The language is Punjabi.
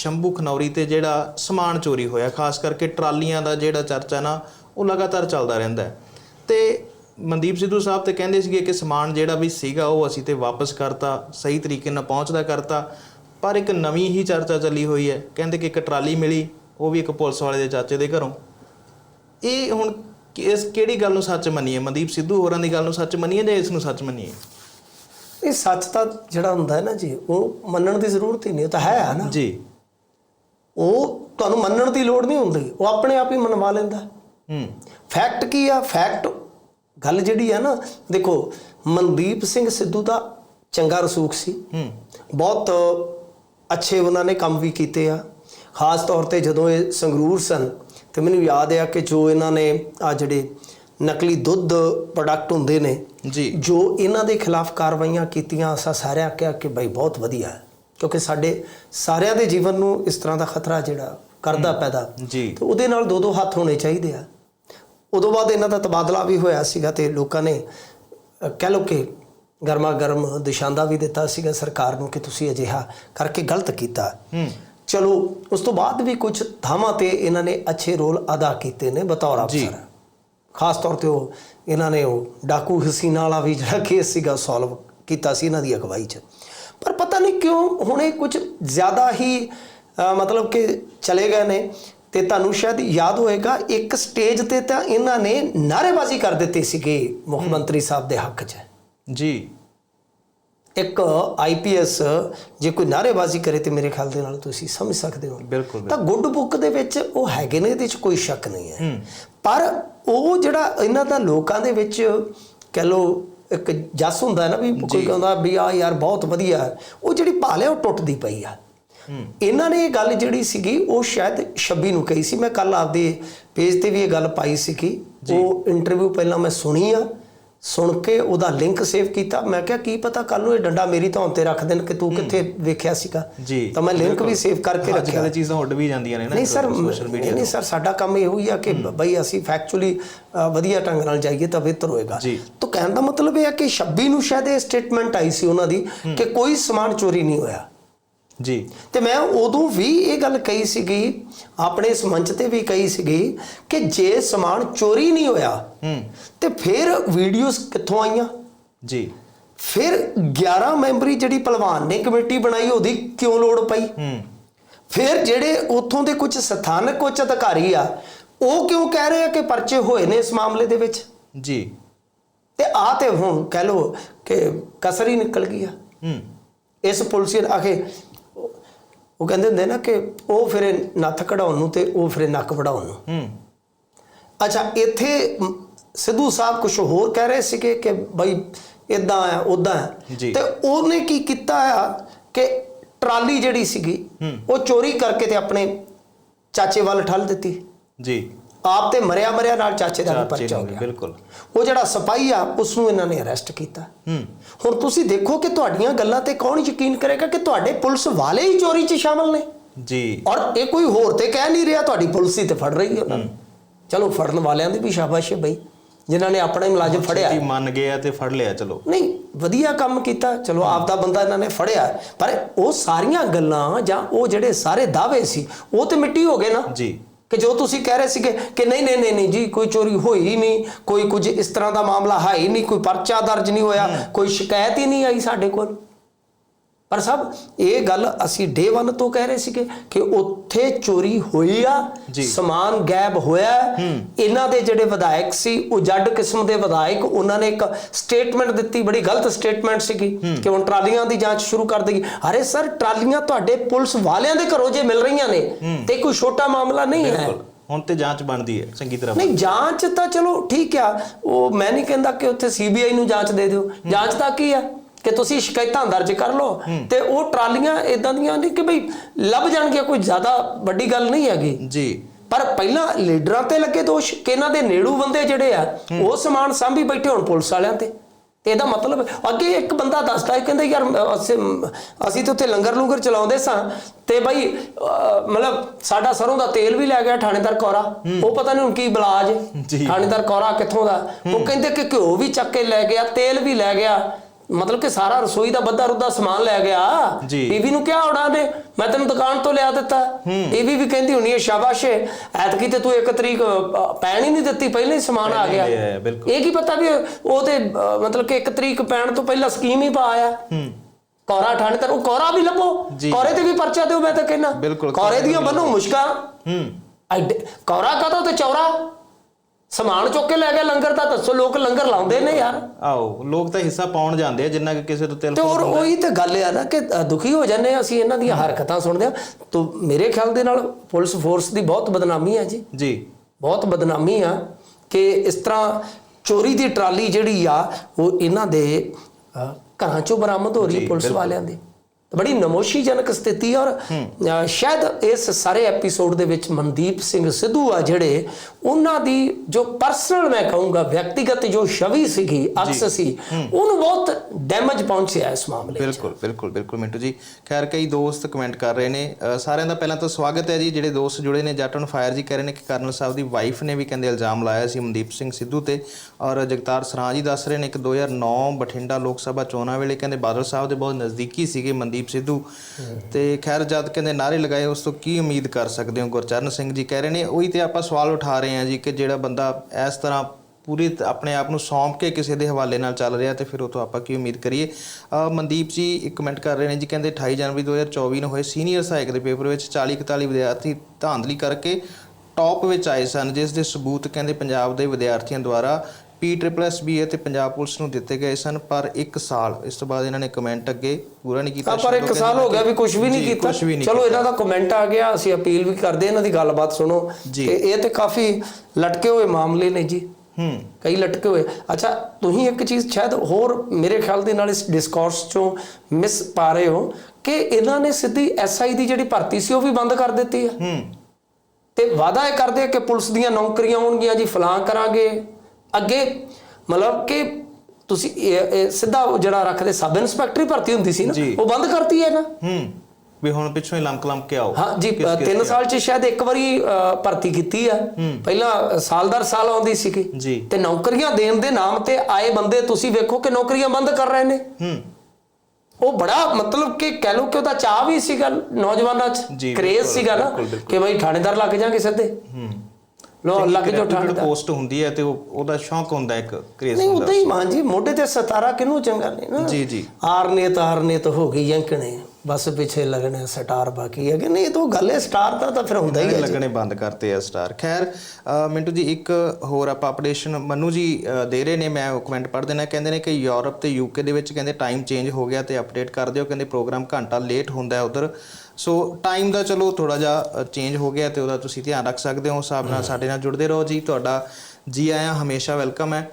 ਸ਼ੰਭੂ ਖਨੌਰੀ ਤੇ ਜਿਹੜਾ ਸਮਾਨ ਚੋਰੀ ਹੋਇਆ ਖਾਸ ਕਰਕੇ ਟਰਾਲੀਆਂ ਦਾ ਜਿਹੜਾ ਚਰਚਾ ਨਾ ਉਹ ਲਗਾਤਾਰ ਚੱਲਦਾ ਰਹਿੰਦਾ ਹੈ। ਤੇ ਮਨਦੀਪ ਸਿੱਧੂ ਸਾਹਿਬ ਤੇ ਕਹਿੰਦੇ ਸੀਗੇ ਕਿ ਸਮਾਨ ਜਿਹੜਾ ਵੀ ਸੀਗਾ ਉਹ ਅਸੀਂ ਤੇ ਵਾਪਸ ਕਰਤਾ ਸਹੀ ਤਰੀਕੇ ਨਾਲ ਪਹੁੰਚਦਾ ਕਰਤਾ ਪਰ ਇੱਕ ਨਵੀਂ ਹੀ ਚਰਚਾ ਚੱਲੀ ਹੋਈ ਹੈ। ਕਹਿੰਦੇ ਕਿ ਇੱਕ ਟਰਾਲੀ ਮਿਲੀ ਉਹ ਵੀ ਇੱਕ ਪੁਲਿਸ ਵਾਲੇ ਦੇ ਚਾਚੇ ਦੇ ਘਰੋਂ। ਇਹ ਹੁਣ ਇਸ ਕਿਹੜੀ ਗੱਲ ਨੂੰ ਸੱਚ ਮੰਨੀਏ? ਮਨਦੀਪ ਸਿੱਧੂ ਹੋਰਾਂ ਦੀ ਗੱਲ ਨੂੰ ਸੱਚ ਮੰਨੀਏ ਜਾਂ ਇਸ ਨੂੰ ਸੱਚ ਮੰਨੀਏ? ਇਹ ਸੱਚ ਤਾਂ ਜਿਹੜਾ ਹੁੰਦਾ ਹੈ ਨਾ ਜੀ ਉਹ ਮੰਨਣ ਦੀ ਜ਼ਰੂਰਤ ਹੀ ਨਹੀਂ ਉਹ ਤਾਂ ਹੈ ਨਾ? ਜੀ। ਉਹ ਤੁਹਾਨੂੰ ਮੰਨਣ ਦੀ ਲੋੜ ਨਹੀਂ ਹੁੰਦੀ। ਉਹ ਆਪਣੇ ਆਪ ਹੀ ਮਨਵਾ ਲੈਂਦਾ। ਹੂੰ। ਫੈਕਟ ਕੀ ਆ? ਫੈਕਟ ਗੱਲ ਜਿਹੜੀ ਹੈ ਨਾ ਦੇਖੋ ਮਨਦੀਪ ਸਿੰਘ ਸਿੱਧੂ ਦਾ ਚੰਗਾ ਰਸੂਖ ਸੀ। ਹੂੰ। ਬਹੁਤ ਅੱਛੇ ਉਹਨਾਂ ਨੇ ਕੰਮ ਵੀ ਕੀਤੇ ਆ। ਖਾਸ ਤੌਰ ਤੇ ਜਦੋਂ ਇਹ ਸੰਗਰੂਰ ਸਨ ਤੇ ਮੈਨੂੰ ਯਾਦ ਆ ਕਿ ਜੋ ਇਹਨਾਂ ਨੇ ਆ ਜਿਹੜੇ ਨਕਲੀ ਦੁੱਧ ਪ੍ਰੋਡਕਟ ਹੁੰਦੇ ਨੇ ਜੀ। ਜੋ ਇਹਨਾਂ ਦੇ ਖਿਲਾਫ ਕਾਰਵਾਈਆਂ ਕੀਤੀਆਂ ਅਸਾਂ ਸਾਰਿਆਂ ਕਿਹਾ ਕਿ ਭਾਈ ਬਹੁਤ ਵਧੀਆ। ਹੈ ਕਿਉਂਕਿ ਸਾਡੇ ਸਾਰਿਆਂ ਦੇ ਜੀਵਨ ਨੂੰ ਇਸ ਤਰ੍ਹਾਂ ਦਾ ਖਤਰਾ ਜਿਹੜਾ ਕਰਦਾ ਪੈਦਾ। ਜੀ। ਤੇ ਉਹਦੇ ਨਾਲ ਦੋ ਦੋ ਹੱਥ ਹੋਣੇ ਚਾਹੀਦੇ ਆ। ਉਦੋਂ ਬਾਅਦ ਇਹਨਾਂ ਦਾ ਤਬਾਦਲਾ ਵੀ ਹੋਇਆ ਸੀਗਾ ਤੇ ਲੋਕਾਂ ਨੇ ਕਹਿ ਲਓ ਕਿ ਗਰਮਾ ਗਰਮ ਦਿਸ਼ਾਂਦਾ ਵੀ ਦਿੱਤਾ ਸੀਗਾ ਸਰਕਾਰ ਨੂੰ ਕਿ ਤੁਸੀਂ ਅਜਿਹਾ ਕਰਕੇ ਗਲਤ ਕੀਤਾ। ਚਲੋ ਉਸ ਤੋਂ ਬਾਅਦ ਵੀ ਕੁਝ ਥਾਵਾਂ ਤੇ ਇਹਨਾਂ ਨੇ ਅੱਛੇ ਰੋਲ ਅਦਾ ਕੀਤੇ ਨੇ ਬਤੌਰ। ਅਫਸਰ। ਖਾਸ ਤੌਰ ਤੇ ਉਹ ਇਹਨਾਂ ਨੇ ਉਹ ਡਾਕੂ ਹਸੀਨਾ ਵਾਲਾ ਵੀ ਜਿਹੜਾ ਕੇਸ ਸੀਗਾ ਸੋਲਵ ਕੀਤਾ ਸੀ ਇਹਨਾਂ ਦੀ ਅਗਵਾਈ 'ਚ। ਪਰ ਪਤਾ ਨਹੀਂ ਕਿਉਂ ਹੁਣ ਇਹ ਕੁਝ ਜ਼ਿਆਦਾ ਹੀ ਮਤਲਬ ਕਿ ਚਲੇ ਗਏ ਨੇ ਤੇ ਤੁਹਾਨੂੰ ਸ਼ਾਇਦ ਯਾਦ ਹੋਏਗਾ ਇੱਕ ਸਟੇਜ ਤੇ ਤਾਂ ਇਹਨਾਂ ਨੇ ਨਾਅਰੇਬਾਜ਼ੀ ਕਰ ਦਿੱਤੀ ਸੀਗੀ ਮੁੱਖ ਮੰਤਰੀ ਸਾਹਿਬ ਦੇ ਹੱਕ 'ਚ। ਜੀ। ਇੱਕ ਆਈਪੀਐਸ ਜੇ ਕੋਈ ਨਾਅਰੇਬਾਜ਼ੀ ਕਰੇ ਤੇ ਮੇਰੇ ਖਿਆਲ ਦੇ ਨਾਲ ਤੁਸੀਂ ਸਮਝ ਸਕਦੇ ਹੋ। ਬਿਲਕੁਲ ਤਾਂ ਗੁੱਡ ਬੁੱਕ ਦੇ ਵਿੱਚ ਉਹ ਹੈਗੇ ਨੇ ਇਹਦੇ ਵਿੱਚ ਕੋਈ ਸ਼ੱਕ ਨਹੀਂ ਹੈ। ਪਰ ਉਹ ਜਿਹੜਾ ਇਹਨਾਂ ਦਾ ਲੋਕਾਂ ਦੇ ਵਿੱਚ ਕਹਿ ਲੋ ਇੱਕ ਜਸ ਹੁੰਦਾ ਨਾ ਵੀ ਕੋਈ ਕਹਿੰਦਾ ਵੀ ਆ ਯਾਰ ਬਹੁਤ ਵਧੀਆ ਹੈ ਉਹ ਜਿਹੜੀ ਭਾਲ ਹੈ ਉਹ ਟੁੱਟਦੀ ਪਈ ਆ। ਇਹਨਾਂ ਨੇ ਇਹ ਗੱਲ ਜਿਹੜੀ ਸੀਗੀ ਉਹ ਸ਼ਾਇਦ 26 ਨੂੰ ਕਹੀ ਸੀ ਮੈਂ ਕੱਲ ਆਪਦੇ ਪੇਜ ਤੇ ਵੀ ਇਹ ਗੱਲ ਪਾਈ ਸੀਗੀ। ਉਹ ਇੰਟਰਵਿਊ ਪਹਿਲਾਂ ਮੈਂ ਸੁਣੀ ਆ ਸੁਣ ਕੇ ਉਹਦਾ ਲਿੰਕ ਸੇਵ ਕੀਤਾ। ਮੈਂ ਕਿਹਾ ਕੀ ਪਤਾ ਕੱਲ ਨੂੰ ਇਹ ਡੰਡਾ ਮੇਰੀ ਧੌਣ ਤੇ ਰੱਖ ਦੇਣ ਕਿ ਤੂੰ ਕਿੱਥੇ ਵੇਖਿਆ ਸੀਗਾ। ਤਾਂ ਮੈਂ ਲਿੰਕ ਵੀ ਸੇਵ ਕਰਕੇ ਅੱਜ ਰੱਖਿਆ। ਕੱਲ੍ਹ ਇਹ ਚੀਜ਼ਾਂ ਉੱਡ ਵੀ ਜਾਂਦੀਆਂ ਨੇ ਨਾ ਨਹੀਂ ਸਰ ਸੋਸ਼ਲ ਮੀਡੀਆ ਨਹੀਂ ਸਰ ਸਾਡਾ ਕੰਮ ਇਹੋ ਹੀ ਆ ਕਿ ਬਈ ਅਸੀਂ ਫੈਕਚੁਅਲੀ ਵਧੀਆ ਢੰਗ ਨਾਲ ਜਾਈਏ ਤਾਂ ਬਿਹਤਰ ਹੋਏਗਾ। ਤਾਂ ਕਹਿਣ ਦਾ ਮਤਲਬ ਇਹ ਹੈ ਕਿ 26 ਨੂੰ ਸ਼ਾਇਦ ਇਹ ਸਟੇਟਮੈਂਟ ਆਈ ਸੀ ਉਹਨਾਂ ਦੀ ਕਿ ਕੋਈ ਸਮਾਨ ਚੋਰੀ ਨਹੀਂ ਹੋਇਆ। ਜੀ। ਤੇ ਮੈਂ ਉਦੋਂ ਵੀ ਇਹ ਗੱਲ ਕਹੀ ਸੀਗੀ ਆਪਣੇ ਇਸ ਮੰਚ ਤੇ ਵੀ ਕਹੀ ਸੀਗੀ ਕਿ ਜੇ ਸਮਾਨ ਚੋਰੀ ਨਹੀਂ ਹੋਇਆ ਹੂੰ। ਤੇ ਫਿਰ ਵੀਡੀਓਜ਼ ਕਿੱਥੋਂ ਆਈਆਂ? ਜੀ। ਫਿਰ 11 ਮੈਂਬਰੀ ਜਿਹੜੀ ਪਹਿਲਵਾਨ ਨੇ ਕਮੇਟੀ ਬਣਾਈ ਉਹਦੀ ਕਿਉਂ ਲੋੜ ਪਈ? ਹੂੰ। ਫਿਰ ਜਿਹੜੇ ਉੱਥੋਂ ਦੇ ਕੁਝ ਸਥਾਨਕ ਉੱਚ ਅਧਿਕਾਰੀ ਆ ਉਹ ਕਿਉਂ ਕਹਿ ਰਹੇ ਆ ਕਿ ਪਰਚੇ ਹੋਏ ਨੇ ਇਸ ਮਾਮਲੇ ਦੇ ਵਿੱਚ? ਜੀ। ਤੇ ਆ ਤੇ ਹੁਣ ਕਹਿ ਲੋ ਕਿ ਕਸਰ ਹੀ ਨਿਕਲ ਗਈ ਆ। ਹੂੰ। ਇਸ ਪੁਲਿਸ ਆਖੇ ਉਹ ਕਹਿੰਦੇ ਹੁੰਦੇ ਨਾ ਕਿ ਉਹ ਫਿਰ ਨੱਥ ਕਢਾਉਣ ਨੂੰ ਤੇ ਉਹ ਫਿਰ ਨੱਕ ਵੜਾਉਣ ਨੂੰ। ਹੂੰ। ਅੱਛਾ ਇੱਥੇ ਸਿੱਧੂ ਸਾਹਿਬ ਕੁਝ ਹੋਰ ਕਹਿ ਰਹੇ ਸੀਗੇ ਕਿ ਬਈ ਇਦਾਂ ਆ ਉਦਾਂ ਜੀ। ਤੇ ਉਹਨੇ ਕੀ ਕੀਤਾ ਆ ਕਿ ਟਰਾਲੀ ਜਿਹੜੀ ਸੀਗੀ ਉਹ ਚੋਰੀ ਕਰਕੇ ਤੇ ਆਪਣੇ ਚਾਚੇ ਵੱਲ ਠੱਲ ਦਿੱਤੀ। ਜੀ। ਆਪ ਤੇ ਮਰਿਆ ਮਰਿਆ ਨਾਲ ਚਾਚੇ ਦਾ ਵੀ ਪਰਚਾ ਹੋ ਗਿਆ। ਬਿਲਕੁਲ। ਉਹ ਜਿਹੜਾ ਸਿਪਾਹੀ ਆ ਉਸ ਨੂੰ ਇਹਨਾਂ ਨੇ ਅਰੈਸਟ ਕੀਤਾ। ਹੂੰ। ਹੁਣ ਤੁਸੀਂ ਦੇਖੋ ਕਿ ਤੁਹਾਡੀਆਂ ਗੱਲਾਂ ਤੇ ਕੌਣ ਯਕੀਨ ਕਰੇਗਾ ਕਿ ਤੁਹਾਡੇ ਪੁਲਿਸ ਵਾਲੇ ਹੀ ਚੋਰੀ 'ਚ ਸ਼ਾਮਲ ਨੇ? ਜੀ। ਔਰ ਇਹ ਕੋਈ ਹੋਰ ਤੇ ਕਹਿ ਨਹੀਂ ਰਿਹਾ ਤੁਹਾਡੀ ਪੁਲਿਸ ਹੀ ਤੇ ਫੜ ਰਹੀ ਹੈ ਉਹਨਾਂ ਨੂੰ। ਚਲੋ ਫੜਨ ਵਾਲਿਆਂ ਦੀ ਵੀ ਸ਼ਾਬਾਸ਼ ਹੈ ਬਈ। ਜਿਨ੍ਹਾਂ ਨੇ ਆਪਣਾ ਮੁਲਾਜ਼ਮ ਫੜਿਆ। ਛੇਤੀ ਮੰਨ ਗਿਆ ਤੇ ਫੜ ਲਿਆ ਚਲੋ। ਨਹੀਂ ਵਧੀਆ ਕੰਮ ਕੀਤਾ। ਚਲੋ ਆਪ ਦਾ ਬੰਦਾ ਇਹਨਾਂ ਨੇ ਫੜਿਆ। ਪਰ ਉਹ ਸਾਰੀਆਂ ਗੱਲਾਂ ਜਾਂ ਉਹ ਜਿਹੜੇ ਸਾਰੇ ਦਾਅਵੇ ਸੀ ਉਹ ਤੇ ਮਿੱਟੀ ਹੋ ਗਏ ਨਾ। ਜੀ। ਕਿ ਜੋ ਤੁਸੀਂ ਕਹਿ ਰਹੇ ਸੀਗੇ ਕਿ ਨਹੀਂ ਨਹੀਂ ਨਹੀਂ ਨਹੀਂ ਜੀ ਕੋਈ ਚੋਰੀ ਹੋਈ ਹੀ ਨਹੀਂ ਕੋਈ ਕੁਝ ਇਸ ਤਰ੍ਹਾਂ ਦਾ ਮਾਮਲਾ ਹੈ ਹੀ ਨਹੀਂ ਕੋਈ ਪਰਚਾ ਦਰਜ ਨਹੀਂ ਹੋਇਆ ਕੋਈ ਸ਼ਿਕਾਇਤ ਹੀ ਨਹੀਂ ਆਈ ਸਾਡੇ ਕੋਲ। ਪਰ ਸਭ ਇਹ ਗੱਲ ਅਸੀਂ ਡੇ 1 ਤੋਂ ਕਹਿ ਰਹੇ ਸੀਗੇ ਕਿ ਉੱਥੇ ਚੋਰੀ ਹੋਈ ਆ। ਸਮਾਨ ਗਾਇਬ ਹੋਇਆ। ਇਹਨਾਂ ਦੇ ਜਿਹੜੇ ਵਿਧਾਇਕ ਸੀ ਉਹ ਜੱਡ ਕਿਸਮ ਦੇ ਵਿਧਾਇਕ ਉਹਨਾਂ ਨੇ ਇੱਕ ਸਟੇਟਮੈਂਟ ਦਿੱਤੀ ਬੜੀ ਗਲਤ ਸਟੇਟਮੈਂਟ ਸੀਗੀ ਕਿ ਹੁਣ ਟਰਾਲੀਆਂ ਦੀ ਜਾਂਚ ਸ਼ੁਰੂ ਕਰ ਦੇਗੀ। ਅਰੇ ਸਰ ਟਰਾਲੀਆਂ ਤੁਹਾਡੇ ਪੁਲਿਸ ਵਾਲਿਆਂ ਦੇ ਘਰੋਂ ਜੇ ਮਿਲ ਰਹੀਆਂ ਨੇ ਤੇ ਕੋਈ ਛੋਟਾ ਮਾਮਲਾ ਨਹੀਂ ਹੈ। ਹੁਣ ਤੇ ਜਾਂਚ ਬਣਦੀ ਹੈ ਚੰਗੀ ਤਰ੍ਹਾਂ ਨਹੀਂ ਜਾਂਚ ਤਾਂ ਚਲੋ ਠੀਕ ਆ। ਉਹ ਮੈਂ ਨਹੀਂ ਕਹਿੰਦਾ ਕਿ ਉੱਥੇ ਸੀਬੀਆਈ ਨੂੰ ਜਾਂਚ ਦੇ ਦਿਓ। ਜਾਂਚ ਤਾਂ ਕੀ ਆ? ਕਿ ਤੁਸੀਂ ਸ਼ਿਕਾਇਤਾਂ ਦਰਜ ਕਰ ਲਓ ਤੇ ਉਹ ਟਰਾਲੀਆਂ ਇਦਾਂ ਦੀਆਂ ਨਹੀਂ ਕਿ ਭਈ ਲੱਭ ਜਾਣਗੀਆਂ ਕੋਈ ਜ਼ਿਆਦਾ ਵੱਡੀ ਗੱਲ ਨਹੀਂ ਹੈਗੀ। ਜੀ। ਪਰ ਪਹਿਲਾਂ ਲੀਡਰਾਂ ਤੇ ਲੱਗੇ ਦੋਸ਼ ਕਿ ਇਹਨਾਂ ਦੇ ਨੇੜੂ ਬੰਦੇ ਜਿਹੜੇ ਆ ਉਹ ਸਮਾਨ ਸਾਂਭੀ ਬੈਠੇ ਹੁਣ ਪੁਲਿਸ ਵਾਲਿਆਂ ਤੇ। ਤੇ ਇਹਦਾ ਮਤਲਬ ਅੱਗੇ ਇੱਕ ਬੰਦਾ ਦੱਸਦਾ ਹੈ ਕਹਿੰਦਾ ਯਾਰ ਅਸੀਂ ਤੇ ਉੱਥੇ ਲੰਗਰ ਲੂੰਗਰ ਚਲਾਉਂਦੇ ਸਾਂ ਤੇ ਬਈ ਮਤਲਬ ਸਾਡਾ ਸਰੋਂ ਦਾ ਤੇਲ ਵੀ ਲੈ ਗਿਆ ਥਾਣੇਦਾਰ ਕੌਰਾ। ਉਹ ਪਤਾ ਨਹੀਂ ਹੁਣ ਕੀ ਬਲਾਜ। ਥਾਣੇਦਾਰ ਕੌਰਾ ਕਿੱਥੋਂ ਦਾ? ਉਹ ਕਹਿੰਦੇ ਕਿ ਘਿਓ ਵੀ ਚੱਕ ਕੇ ਲੈ ਗਿਆ ਤੇਲ ਵੀ ਲੈ ਗਿਆ। ਮਤਲਬ ਕਿ ਸਾਰਾ ਰਸੋਈ ਦਾ ਬੱਦਾ ਰੁੱਦਾ ਸਮਾਨ ਲੈ ਗਿਆ। ਬੀਬੀ ਨੂੰ ਕਿਹਾ ਉਡਾ ਦੇ ਮੈਂ ਤੈਨੂੰ ਦੁਕਾਨ ਤੋਂ ਲਿਆ ਦਿੱਤਾ। ਬੀਬੀ ਵੀ ਕਹਿੰਦੀ ਹੁਣੀ ਹੈ ਸ਼ਾਬਾਸ਼ ਐਤਕੀ ਤੇ ਤੂੰ ਇੱਕ ਤਰੀਕ ਪੈਣ ਹੀ ਨਹੀਂ ਦਿੱਤੀ ਪਹਿਲਾਂ ਹੀ ਸਮਾਨ ਆ ਗਿਆ। ਇਹ ਕੀ ਪਤਾ ਵੀ ਉਹ ਤੇ ਮਤਲਬ ਕਿ ਇੱਕ ਤਰੀਕ ਪੈਣ ਤੋਂ ਪਹਿਲਾਂ ਸਕੀਮ ਹੀ ਪਾ ਆਇਆ। ਕੋਰਾ ਠਾਣੇ ਤੇ ਉਹ ਕੋਰਾ ਵੀ ਲੱਭੋ। ਕੋਰੇ ਤੇ ਵੀ ਪਰਚਾ ਦਿਓ ਮੈਂ ਤਾਂ ਬਿਲਕੁਲ, ਕੋਰੇ ਦੀਆਂ ਵੀ ਬੰਨੋ ਮੁਸ਼ਕਾਂ। ਹੂੰ। ਕੋਰਾ ਕਦੋਂ ਤੇ ਚੌਰਾ? ਸਮਾਨ ਚੁੱਕ ਕੇ ਲੈ ਗਿਆ ਲੰਗਰ ਦਾ ਦੱਸੋ ਲੋਕ ਲੰਗਰ ਲਾਉਂਦੇ ਨੇ ਯਾਰ। ਆਓ ਲੋਕ ਤਾਂ ਹਿੱਸਾ ਪਾਉਣ ਜਾਂਦੇ ਆ ਜਿੰਨਾ ਕਿ ਕਿਸੇ ਤੋਂ ਤਿਲ ਤੇ ਹੋਰ ਉਹੀ ਤੇ ਗੱਲ ਆ ਨਾ ਕਿ ਦੁਖੀ ਹੋ ਜਾਂਦੇ ਆ ਅਸੀਂ ਇਹਨਾਂ ਦੀਆਂ ਹਰਕਤਾਂ ਸੁਣਦੇ ਆ। ਤੋ ਮੇਰੇ ਖਿਆਲ ਦੇ ਨਾਲ ਪੁਲਿਸ ਫੋਰਸ ਦੀ ਬਹੁਤ ਬਦਨਾਮੀ ਹੈ ਜੀ। ਜੀ। ਬਹੁਤ ਬਦਨਾਮੀ ਆ ਕਿ ਇਸ ਤਰ੍ਹਾਂ ਚੋਰੀ ਦੀ ਟਰਾਲੀ ਜਿਹੜੀ ਆ ਉਹ ਇਹਨਾਂ ਦੇ ਘਰਾਂ ਚੋਂ ਬਰਾਮਦ ਹੋ ਰਹੀ ਪੁਲਿਸ ਵਾਲਿਆਂ ਦੀ। ਬੜੀ ਨਮੋਸ਼ੀਜਨਕ ਸਥਿਤੀ ਔਰ ਸ਼ਾਇਦ ਇਸ ਸਾਰੇ ਐਪੀਸੋਡ ਦੇ ਵਿੱਚ ਮਨਦੀਪ ਸਿੰਘ ਸਿੱਧੂ ਆ ਜਿਹੜੇ ਉਹਨਾਂ ਦੀ ਜੋ ਪਰਸਨਲ ਮੈਂ ਕਹੂੰਗਾ ਵਿਅਕਤੀਗਤ ਜੋ ਛਵੀ ਸੀਗੀ ਅਕਸ ਸੀ ਉਹਨੂੰ ਬਹੁਤ ਡੈਮੇਜ ਪਹੁੰਚਿਆ ਇਸ ਮਾਮਲੇ ਬਿਲਕੁਲ ਬਿਲਕੁਲ ਬਿਲਕੁਲ ਮਿੰਟੂ ਜੀ। ਖੈਰ ਕਈ ਦੋਸਤ ਕਮੈਂਟ ਕਰ ਰਹੇ ਨੇ। ਸਾਰਿਆਂ ਦਾ ਪਹਿਲਾਂ ਤਾਂ ਸਵਾਗਤ ਹੈ ਜੀ। ਜਿਹੜੇ ਦੋਸਤ ਜੁੜੇ ਨੇ ਜੱਟ on ਫਾਇਰ ਜੀ ਕਹਿ ਰਹੇ ਨੇ ਕਿ ਕਰਨਲ ਸਾਹਿਬ ਦੀ ਵਾਈਫ ਨੇ ਵੀ ਕਹਿੰਦੇ ਇਲਜ਼ਾਮ ਲਾਇਆ ਸੀ ਮਨਦੀਪ ਸਿੰਘ ਸਿੱਧੂ ਤੇ। ਔਰ ਜਗਤਾਰ ਸਰਾਂ ਜੀ ਦੱਸ ਰਹੇ ਨੇ ਕਿ 2009 ਬਠਿੰਡਾ ਲੋਕ ਸਭਾ ਚੋਣਾਂ ਵੇਲੇ ਕਹਿੰਦੇ ਬਾਦਲ ਸਾਹਿਬ ਦੇ ਬਹੁਤ ਨਜ਼ਦੀਕੀ ਸੀਗੇ ਮਨਦੀਪ ਸਿੱਧੂ। ਤੇ ਖੈਰ, ਜਦ ਕਹਿੰਦੇ ਨਾਰੇ ਲਗਾਏ, ਉਸ ਤੋਂ ਕੀ ਉਮੀਦ ਕਰ ਸਕਦੇ ਹੋ ਗੁਰਚਰਨ ਸਿੰਘ ਜੀ? ਕਹਿ ਰਹੇ ਨੇ, ਉਹੀ ਤੇ ਆਪਾਂ ਸਵਾਲ ਉਠਾ ਰਹੇ ਹਾਂ ਜੀ ਕਿ ਜਿਹੜਾ ਬੰਦਾ ਇਸ ਤਰ੍ਹਾਂ ਪੂਰੀ ਆਪਣੇ ਆਪ ਨੂੰ ਸੌਂਪ ਕੇ ਕਿਸੇ ਦੇ ਹਵਾਲੇ ਨਾਲ ਚੱਲ ਰਿਹਾ ਤੇ ਫਿਰ ਉਹ ਤੋਂ ਆਪਾਂ ਕੀ ਉਮੀਦ ਕਰੀਏ? ਮਨਦੀਪ ਜੀ ਇੱਕ ਕਮੈਂਟ ਕਰ ਰਹੇ ਨੇ ਜੀ, ਕਹਿੰਦੇ 28 ਜਨਵਰੀ 2024 ਨੂੰ ਹੋਏ ਸੀਨੀਅਰ ਸਹਾਇਕ ਦੇ ਪੇਪਰ ਵਿੱਚ 40 41 ਵਿਦਿਆਰਥੀ ਧਾਂਦਲੀ ਕਰਕੇ ਟੌਪ ਵਿੱਚ ਆਏ ਸਨ ਜਿਸ ਦੇ ਸਬੂਤ ਕਹਿੰਦੇ ਪੰਜਾਬ ਦੇ ਵਿਦਿਆਰਥੀਆਂ ਦੁਆਰਾ ਪੀ ਅਤੇ ਪੰਜਾਬ ਪੁਲਿਸ ਨੂੰ ਦਿੱਤੇ ਗਏ ਸਨ ਪਰ 1 ਸਾਲ ਇਸ ਤੋਂ ਬਾਅਦ ਇਹਨਾਂ ਨੇ ਕਮੈਂਟ ਅੱਗੇ ਪੂਰਾ ਨਹੀਂ ਕੀਤਾ ਪਰ ਇੱਕ ਸਾਲ ਹੋ ਗਿਆ ਵੀ ਕੁਝ ਵੀ ਨਹੀਂ ਕੀਤਾ। ਚਲੋ ਇਹਨਾਂ ਦਾ ਕਮੈਂਟ ਆ ਗਿਆ ਅਸੀਂ ਅਪੀਲ ਵੀ ਕਰਦੇ ਇਹਨਾਂ ਦੀ ਗੱਲਬਾਤ ਸੁਣੋ। ਕਿ ਇਹ ਤੇ ਕਾਫੀ ਲਟਕੇ ਹੋਏ ਮਾਮਲੇ ਨੇ ਜੀ। ਹੂੰ। ਕਈ ਲਟਕੇ ਹੋਏ। ਅੱਛਾ ਤੁਸੀਂ ਇੱਕ ਚੀਜ਼ ਸ਼ਾਇਦ ਹੋਰ ਮੇਰੇ ਖਿਆਲ ਦੇ ਨਾਲ ਇਸ ਡਿਸਕੋਰਸ ਚੋਂ ਮਿਸ ਪਾ ਰਹੇ ਹੋ ਕਿ ਇਹਨਾਂ ਨੇ ਸਿੱਧੀ ਐਸਆਈ ਦੀ ਜਿਹੜੀ ਭਰਤੀ ਸੀ ਉਹ ਵੀ ਬੰਦ ਕਰ ਦਿੱਤੀ ਹੈ? ਹੂੰ। ਤੇ ਵਾਅਦਾ ਇਹ ਕਰਦੇ ਆ ਕਿ ਪੁਲਿਸ ਦੀਆਂ ਨੌਕਰੀਆਂ ਹੋਣਗੀਆਂ ਜੀ ਫਲਾਂ ਕਰਾਂਗੇ। ਅੱਗੇ ਮਤਲਬ ਕਿ ਤੁਸੀਂ ਸਿੱਧਾ ਜਿਹੜਾ ਰੱਖਦੇ ਸਬ ਇੰਸਪੈਕਟਰ ਹੀ ਭਰਤੀ ਹੁੰਦੀ ਸੀ ਨਾ। ਉਹ ਬੰਦ ਕਰਤੀ ਹੈ ਨਾ? ਹੂੰ। ਵੀ ਹੁਣ ਪਿੱਛੋਂ ਹੀ ਲੰਕ ਕੇ ਆਓ। ਹਾਂ ਜੀ ਕਿਸ- ਕਿਸ 3 ਤੇ? ਸਾਲ ਚ ਸ਼ਾਇਦ ਇੱਕ ਵਾਰੀ ਭਰਤੀ ਕੀਤੀ ਆ ਪਹਿਲਾਂ ਸਾਲਦਰ ਸਾਲ ਆਉਂਦੀ ਸੀਗੀ। ਤੇ ਨੌਕਰੀਆਂ ਦੇਣ ਦੇ ਨਾਮ ਤੇ ਆਏ ਬੰਦੇ ਤੁਸੀਂ ਵੇਖੋ ਕਿ ਨੌਕਰੀਆਂ ਬੰਦ ਕਰ ਰਹੇ ਨੇ। ਹੂੰ। ਉਹ ਬੜਾ ਮਤਲਬ ਕਿ ਕਹਿ ਲਓ ਕਿ ਉਹਦਾ ਚਾਹ ਵੀ ਸੀਗਾ ਨੌਜਵਾਨਾਂ ਚ ਕਰੇਜ਼ ਸੀਗਾ ਨਾ। ਕਿ ਬਈ ਥਾਣੇਦਾਰ ਲੱਗ ਜਾਗੇ ਸਿੱਧੇ। ਹੂੰ। ਲੋ ਲੱਗ ਜੋ ਥਾਣੇਦਾਰ ਪੋਸਟ ਹੁੰਦੀ ਹੈ ਤੇ ਉਹ ਉਹਦਾ ਸ਼ੌਂਕ ਹੁੰਦਾ ਇੱਕ ਕ੍ਰੇਜ਼ ਨਹੀਂ ਉਦਾਂ ਹੀ ਮਾਂ ਜੀ ਮੋਢੇ ਤੇ ਸਤਾਰਾ ਕਿਨੂੰ ਚੰਗਾ ਨਹੀਂ ਨਾ। ਜੀ ਜੀ। ਆਰਨੇ ਤਾਰਨੇ ਤਾਂ ਹੋ ਗਈ ਯੰਕਣੇ। ਬਸ ਪਿੱਛੇ ਲੱਗਣੇ ਸਟਾਰ ਬਾਕੀ ਹੈ ਕਿ ਨਹੀਂ ਇਹ ਤਾਂ ਗੱਲ ਹੈ ਸਟਾਰ ਦਾ ਤਾਂ ਫਿਰ ਹੁੰਦਾ ਹੀ ਹੈ। ਲੱਗਣੇ ਬੰਦ ਕਰਤੇ ਆ ਸਟਾਰ। ਖੈਰ ਮਿੰਟੂ ਜੀ ਇੱਕ ਹੋਰ ਆਪਾਂ ਅਪਡੇਸ਼ਨ ਮੰਨੂ ਜੀ ਦੇ ਰਹੇ ਨੇ ਮੈਂ ਕਮੈਂਟ ਪੜ੍ਹ ਦੇਣਾ ਕਹਿੰਦੇ ਨੇ ਕਿ ਯੂਰਪ ਤੇ ਯੂਕੇ ਦੇ ਵਿੱਚ ਕਹਿੰਦੇ ਟਾਈਮ ਚੇਂਜ ਹੋ ਗਿਆ ਤੇ ਅਪਡੇਟ ਕਰ ਦਿਓ। ਕਹਿੰਦੇ ਪ੍ਰੋਗਰਾਮ ਘੰਟਾ ਲੇਟ ਹੁੰਦਾ ਹੈ ਉਧਰ। ਸੋ ਟਾਈਮ ਦਾ ਚਲੋ ਥੋੜਾ ਜਿਹਾ ਚੇਂਜ ਹੋ ਗਿਆ ਤੇ ਉਹਦਾ ਤੁਸੀਂ ਧਿਆਨ ਰੱਖ ਸਕਦੇ ਹੋ। ਹਿਸਾਬ ਨਾਲ ਸਾਡੇ ਨਾਲ ਜੁੜਦੇ ਰਹੋ ਜੀ। ਤੁਹਾਡਾ ਜੀ ਆਇਆਂ ਹਮੇਸ਼ਾ ਵੈਲਕਮ ਹੈ।